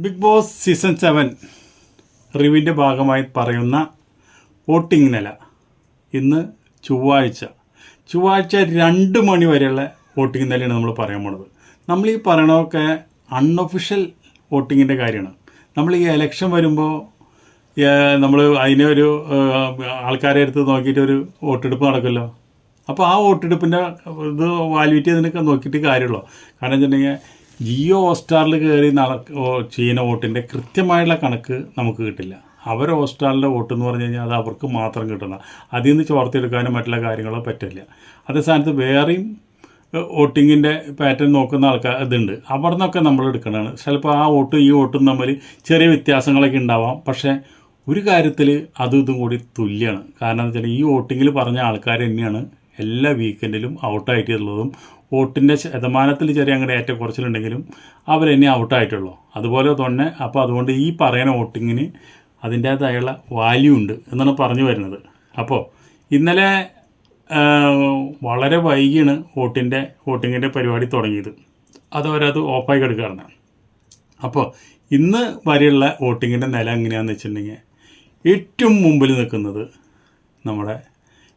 Big Boss season seven റിവിന്റെ ഭാഗമായി പറയുന്ന വോട്ടിംഗ് നില. ഇന്ന് ചൊവ്വാഴ്ച. ചൊവ്വാഴ്ച രണ്ട് മണി വരെയുള്ള വോട്ടിംഗ് നിലയാണ് നമ്മൾ പറയാൻ പോണത്. നമ്മൾ ഈ പറയണതൊക്കെ അൺഒഫീഷ്യൽ വോട്ടിങ്ങിന്റെ കാര്യമാണ്. നമ്മൾ ഈ എലക്ഷൻ വരുമ്പോൾ നമ്മൾ അതിനെ ഒരു ആൾക്കാരെ അടുത്ത് നോക്കിയിട്ട് ഒരു വോട്ടെടുപ്പ് നടക്കുമല്ലോ. അപ്പോൾ ആ വോട്ടെടുപ്പിന്റെ ഇത് വാല്യൂറ്റി അതിനൊക്കെ നോക്കിയിട്ട് കാര്യമുള്ളൂ. കാരണം വെച്ചിട്ടുണ്ടെങ്കിൽ ജിയോ ഹോട്ട്സ്റ്റാറിൽ കയറി നട ചെയ്യുന്ന വോട്ടിന്റെ കൃത്യമായുള്ള കണക്ക് നമുക്ക് കിട്ടില്ല. അവർ ഹോസ്റ്റാറിന്റെ വോട്ട് എന്ന് പറഞ്ഞു കഴിഞ്ഞാൽ അത് അവർക്ക് മാത്രം കിട്ടുന്ന അതിൽ നിന്ന് ചോർത്തെടുക്കാനും മറ്റുള്ള കാര്യങ്ങളോ പറ്റില്ല. അതേ സ്ഥാനത്ത് വേറെയും വോട്ടിങ്ങിന്റെ പാറ്റേൺ നോക്കുന്ന ആൾക്കാർ ഇതുണ്ട്. അവിടെ നിന്നൊക്കെ നമ്മൾ എടുക്കണതാണ്. ചിലപ്പോൾ ആ വോട്ടും ഈ വോട്ടും തമ്മിൽ ചെറിയ വ്യത്യാസങ്ങളൊക്കെ ഉണ്ടാവാം. പക്ഷേ ഒരു കാര്യത്തിൽ അതും ഇതും കൂടി തുല്യമാണ് കാരണം എന്താ വെച്ചാൽ ഈ വോട്ടിങ്ങിൽ പറഞ്ഞ ആൾക്കാർ തന്നെയാണ് എല്ലാ വീക്കെൻഡിലും ഔട്ടായിട്ടുള്ളതും വോട്ടിന്റെ ശതമാനത്തിൽ ചെറിയ അങ്ങനെ ഏറ്റക്കുറച്ചിലുണ്ടെങ്കിലും അവർ തന്നെ ഔട്ടായിട്ടുള്ളൂ അതുപോലെ തന്നെ അപ്പോൾ അതുകൊണ്ട് ഈ പറയുന്ന വോട്ടിങ്ങിന് അതിന്റേതായുള്ള വാല്യൂ ഉണ്ട് എന്നാണ് പറഞ്ഞു വരുന്നത്. അപ്പോൾ ഇന്നലെ വളരെ വൈകിയാണ് വോട്ടിന്റെ വോട്ടിങ്ങിന്റെ പരിപാടി തുടങ്ങിയത്. അതവരത് ഓഫായി കിടക്കുകയാണ്. അപ്പോൾ ഇന്ന് വരെയുള്ള വോട്ടിങ്ങിന്റെ നില എങ്ങനെയാണെന്ന് വെച്ചിട്ടുണ്ടെങ്കിൽ ഏറ്റവും മുമ്പിൽ നിൽക്കുന്നത് നമ്മുടെ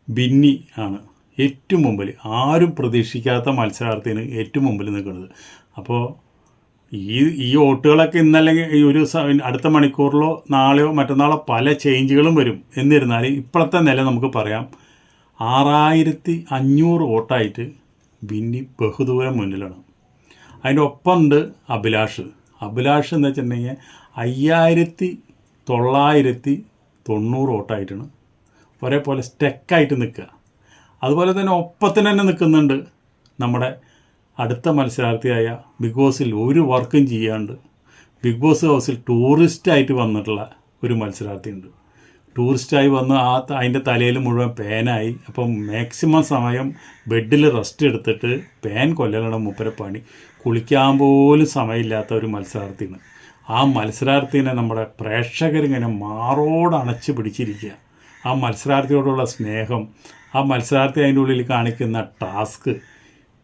ബിന്നി ആണ്. ഏറ്റവും മുമ്പിൽ ആരും പ്രതീക്ഷിക്കാത്ത മത്സരാർത്ഥിയാണ് ഏറ്റവും മുമ്പിൽ നിൽക്കുന്നത്. അപ്പോൾ ഈ ഈ വോട്ടുകളൊക്കെ ഇന്നല്ലെങ്കിൽ ഈ ഒരു അടുത്ത മണിക്കൂറിലോ നാളെയോ മറ്റന്നാളോ പല ചേഞ്ചുകളും വരും. എന്നിരുന്നാൽ ഇപ്പോഴത്തെ നില നമുക്ക് പറയാം. ആറായിരത്തി അഞ്ഞൂറ് വോട്ടായിട്ട് ബിന്നി ബഹുദൂരം മുന്നിലാണ്. അതിന്റെ ഒപ്പമുണ്ട് അഭിലാഷ്. അഭിലാഷ് എന്ന് വെച്ചിട്ടുണ്ടെങ്കിൽ അയ്യായിരത്തി തൊള്ളായിരത്തി തൊണ്ണൂറ് വോട്ടായിട്ടാണ് ഒരേപോലെ സ്റ്റെക്കായിട്ട് നിൽക്കുക. അതുപോലെ തന്നെ ഒപ്പത്തിന് തന്നെ നിൽക്കുന്നുണ്ട് നമ്മുടെ അടുത്ത മത്സരാർത്ഥിയായ ബിഗ് ബോസിൽ ഒരു വർക്കും ചെയ്യാണ്ട് ബിഗ് ബോസ് ഹൗസിൽ ടൂറിസ്റ്റായിട്ട് വന്നിട്ടുള്ള ഒരു മത്സരാർത്ഥിയുണ്ട്. ടൂറിസ്റ്റായി വന്ന് ആ അതിന്റെ തലയിൽ മുഴുവൻ പേനായി. അപ്പം മാക്സിമം സമയം ബെഡിൽ റെസ്റ്റ് എടുത്തിട്ട് പേൻ കൊല്ലലാണ് മുപ്പരപ്പാണി. പണി കുളിക്കാൻ പോലും സമയമില്ലാത്ത ഒരു മത്സരാർത്ഥിയാണ്. ആ മത്സരാർത്ഥിനെ നമ്മുടെ പ്രേക്ഷകരിങ്ങനെ മാറോട് അണച്ച് പിടിച്ചിരിക്കുക. ആ മത്സരാർത്ഥിയോടുള്ള സ്നേഹം ആ മത്സരാർത്ഥി അതിന്റെ ഉള്ളിൽ കാണിക്കുന്ന ടാസ്ക്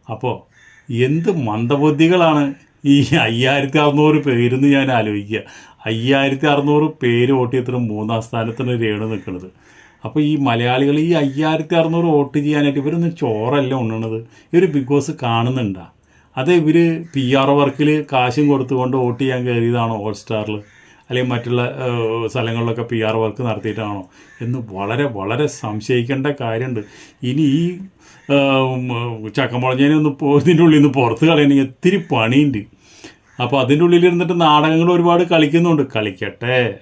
അപ്പോൾ എന്ത് മന്ദബുദ്ധികളാണ് ഈ അയ്യായിരത്തി അറുന്നൂറ് പേരെന്ന് ഞാൻ ആലോചിക്കുക. അയ്യായിരത്തി അറുന്നൂറ് പേര് വോട്ട് ചെയ്തിട്ട് മൂന്നാം സ്ഥാനത്തിന് രേണു നിൽക്കുന്നത്. അപ്പോൾ ഈ മലയാളികൾ ഈ അയ്യായിരത്തി അറുന്നൂറ് വോട്ട് ചെയ്യാനായിട്ട് ഇവരൊന്നും ചോറല്ല ഉണ്ണണത്. ഇവർ ബിഗ് ബോസ് കാണുന്നുണ്ടാ. അത് ഇവർ പി ആർ വർക്കിൽ കാശും കൊടുത്തുകൊണ്ട് വോട്ട് ചെയ്യാൻ കയറിയതാണോ ഹോട്ട്സ്റ്റാറിൽ അല്ലെങ്കിൽ മറ്റുള്ള സ്ഥലങ്ങളിലൊക്കെ പി ആർ വർക്ക് നടത്തിയിട്ടാണോ എന്ന് വളരെ വളരെ സംശയിക്കേണ്ട കാര്യമുണ്ട്. ഇനി ഈ ചക്കമുളഞ്ഞതിനെ ഒന്ന് ഇതിന്റെ ഉള്ളിൽ നിന്ന് പുറത്ത് കളയണമെങ്കിൽ ഒത്തിരി പണിയുണ്ട്. അപ്പോൾ അതിന്റെ ഉള്ളിൽ ഇരുന്നിട്ട് നാടകങ്ങൾ ഒരുപാട് കളിക്കുന്നുണ്ട്. കളിക്കട്ടെ.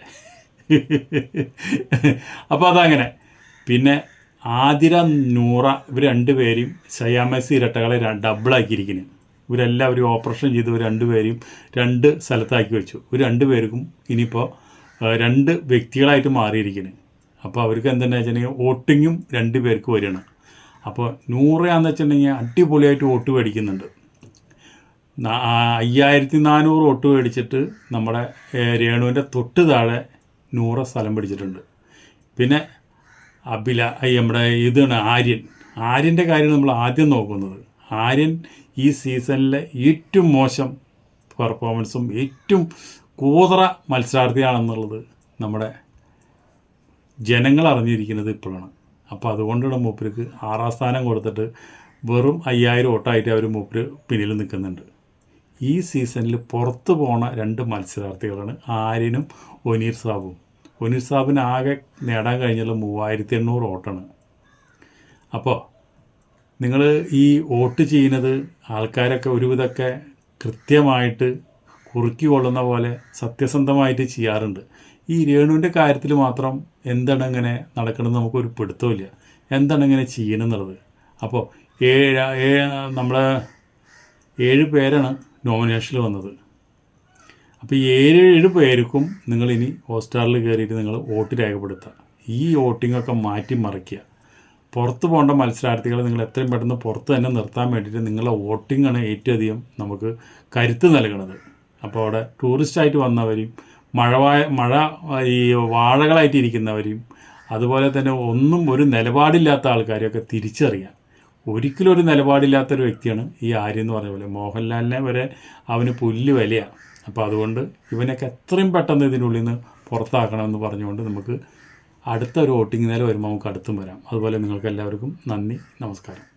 അപ്പോൾ അതങ്ങനെ. പിന്നെ ആതിര നൂറ ഇവർ രണ്ടുപേരും സയാമസ് ഇരട്ടകളെ ഡബിളാക്കിയിരിക്കുന്നു ഇവരെല്ലാവരും ഓപ്പറേഷൻ ചെയ്ത് രണ്ടുപേരെയും രണ്ടുപേരും രണ്ട് സ്ഥലത്താക്കി വെച്ചു. ഇവർ രണ്ടുപേർക്കും ഇനിയിപ്പോൾ രണ്ട് വ്യക്തികളായിട്ട് മാറിയിരിക്കുന്നു അപ്പോൾ അവർക്ക് എന്തെന്ന് വെച്ചിട്ടുണ്ടെങ്കിൽ വോട്ടിങ്ങും രണ്ട് പേർക്ക് വരികയാണ്. അപ്പോൾ നൂറാന്ന് വെച്ചിട്ടുണ്ടെങ്കിൽ അടിപൊളിയായിട്ട് വോട്ട് മേടിക്കുന്നുണ്ട്. അയ്യായിരത്തി നാനൂറ് വോട്ട് മേടിച്ചിട്ട് നമ്മുടെ രേണുവിന്റെ തൊട്ട് താഴെ നൂറ് സ്ഥലം പിടിച്ചിട്ടുണ്ട്. പിന്നെ അബില നമ്മുടെ ഇതാണ് ആര്യൻ. ആര്യന്റെ കാര്യം നമ്മൾ ആദ്യം നോക്കുന്നത്. ആര്യൻ ഈ സീസണിലെ ഏറ്റവും മോശം പെർഫോമൻസും ഏറ്റവും കൂതറ മത്സരാർത്ഥിയാണെന്നുള്ളത് നമ്മുടെ ജനങ്ങൾ അറിഞ്ഞിരിക്കുന്നത് ഇപ്പോഴാണ്. അപ്പോൾ അതുകൊണ്ടാണ് മൂപ്പർക്ക് ആറാം സ്ഥാനം കൊടുത്തിട്ട് വെറും അയ്യായിരം ഓട്ടായിട്ട് അവർ മൂപ്പർ പിന്നിൽ നിൽക്കുന്നുണ്ട്. ഈ സീസണിൽ പുറത്തു പോണ രണ്ട് മത്സരാർത്ഥികളാണ് ആര്യനും ഒനീർ സാബും. ഒനീർ സാബിന് ആകെ നേടാൻ കഴിഞ്ഞുള്ള മൂവായിരത്തി എണ്ണൂറ് ഓട്ടാണ് അപ്പോൾ നിങ്ങൾ ഈ വോട്ട് ചെയ്യുന്നത് ആൾക്കാരൊക്കെ ഒരുവിധമൊക്കെ കൃത്യമായിട്ട് കുറുക്കി കൊള്ളുന്ന പോലെ സത്യസന്ധമായിട്ട് ചെയ്യാറുണ്ട്. ഈ രേണുവിന്റെ കാര്യത്തിൽ മാത്രം എന്താണ് ഇങ്ങനെ നടക്കണമെന്ന് നമുക്കൊരു പിടുത്തമില്ല എന്താണ് ഇങ്ങനെ ചെയ്യണമെന്നുള്ളത്. അപ്പോൾ ഏഴ് ഏ- നമ്മളെ ഏഴ് പേരാണ് നോമിനേഷനിൽ വന്നത്. അപ്പോൾ ഏഴ് ഏഴ് പേർക്കും നിങ്ങളിനി ഹോട്ട്സ്റ്റാറിൽ കയറിയിട്ട് നിങ്ങൾ വോട്ട് രേഖപ്പെടുത്തുക. ഈ വോട്ടിങ്ങൊക്കെ മാറ്റി മറിക്കുക പുറത്ത് പോകേണ്ട മത്സരാർത്ഥികളെ നിങ്ങൾ എത്രയും പെട്ടെന്ന് പുറത്ത് തന്നെ നിർത്താൻ വേണ്ടിയിട്ട് നിങ്ങളുടെ വോട്ടിങ്ങാണ് ഏറ്റവും അധികം നമുക്ക് കരുത്ത് നൽകുന്നത് അപ്പോൾ അവിടെ ടൂറിസ്റ്റായിട്ട് വന്നവരെയും മഴവായ മഴ ഈ വാഴകളായിട്ട് ഇരിക്കുന്നവരെയും അതുപോലെ തന്നെ ഒന്നും ഒരു നിലപാടില്ലാത്ത ആൾക്കാരെയൊക്കെ തിരിച്ചറിയാം ഒരിക്കലും ഒരു നിലപാടില്ലാത്തൊരു വ്യക്തിയാണ് ഈ ആര്യ എന്ന് പറഞ്ഞ പോലെ. മോഹൻലാലിനെ വരെ അവന് പുല്ല് വിലയാണ് അപ്പോൾ അതുകൊണ്ട് ഇവനൊക്കെ എത്രയും പെട്ടെന്ന് ഇതിനുള്ളിൽ നിന്ന് പുറത്താക്കണമെന്ന് പറഞ്ഞുകൊണ്ട് നമുക്ക് അടുത്ത ഒരു വോട്ടിംഗ് നില വരുമ്പോൾ നമുക്ക് അടുത്തും വരാം. അതുപോലെ നിങ്ങൾക്ക് എല്ലാവർക്കും നന്ദി നമസ്കാരം.